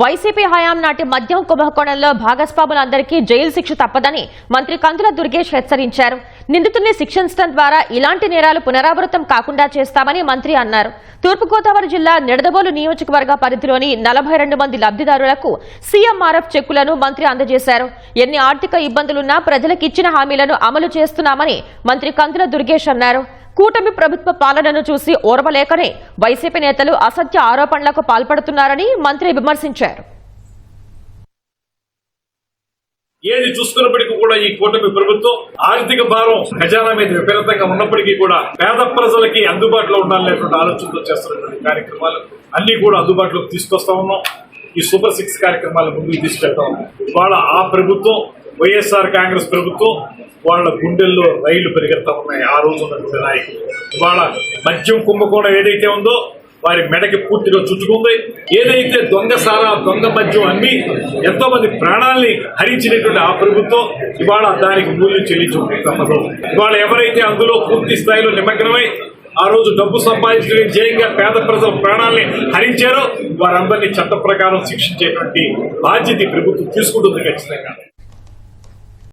YCP హయాం నాటి మద్యం కుంభకోణంలో భాగస్వాములందరికీ జైలు శిక్ష తప్పదని మంత్రి కందుల దుర్గేష్ హెచ్చరించారు. నిందితుల్ని శిక్షించడం ద్వారా ఇలాంటి నేరాలు పునరావృతం కాకుండా చేస్తామని మంత్రి అన్నారు. తూర్పుగోదావరి జిల్లా నిడదబోలు నియోజకవర్గ పరిధిలోని నలభై రెండు మంది లబ్ధిదారులకు సీఎంఆర్ఎఫ్ చెక్కులను మంత్రి అందజేశారు. ఎన్ని ఆర్థిక ఇబ్బందులున్నా ప్రజలకు ఇచ్చిన హామీలను అమలు చేస్తున్నామని మంత్రి కందుల దుర్గేష్ అన్నారు. కూటమి ప్రభుత్వ పాలనను చూసి ఓర్వలేకనే వైసీపీ నేతలు అసత్య ఆరోపణలకు పాల్పడుతున్నారని మంత్రి విమర్శించారు. ఏది చూసుకున్నప్పటికీ కూడా ఈ కూటమి ప్రభుత్వం ఆర్థిక భారం ఖజానా మీద విపరీతంగా ఉన్నప్పటికీ కూడా పేద ప్రజలకి అందుబాటులో ఉండాలనేటువంటి ఆలోచనతో చేస్తున్నటువంటి కార్యక్రమాలు అన్ని కూడా అందుబాటులోకి తీసుకొస్తా ఉన్నాం. ఈ సూపర్ సిక్స్ కార్యక్రమాలు ముందుకు తీసుకెళ్తా ఉన్నాం. ఇవాళ ఆ ప్రభుత్వం వైఎస్ఆర్ కాంగ్రెస్ ప్రభుత్వం వాళ్ళ గుండెల్లో రైళ్ళు పెరిగెడతా ఉన్నాయి. ఆ రోజు ఉన్నటువంటి నాయకులు. ఇవాళ మద్యం కుంభకోణం ఏదైతే ఉందో వారి మెడకి పూర్తిగా చుట్టుకుంది ఏదైతే దొంగ సారా దొంగ మద్యం అన్ని ఎంతో మంది ప్రాణాల్ని హరించినటువంటి ఆ ప్రభుత్వం ఇవాళ దానికి మూల్యం చెల్లించుకుంటే తప్పదు. ఇవాళ ఎవరైతే అందులో పూర్తి స్థాయిలో నిమగ్నమై ఆ రోజు డబ్బు సంపాదించడం జయంగా పేద ప్రజల ప్రాణాల్ని హరించారో వారందరినీ చట్ట ప్రకారం శిక్షించేటువంటి బాధ్యత ప్రభుత్వం తీసుకుంటుంది ఖచ్చితంగా.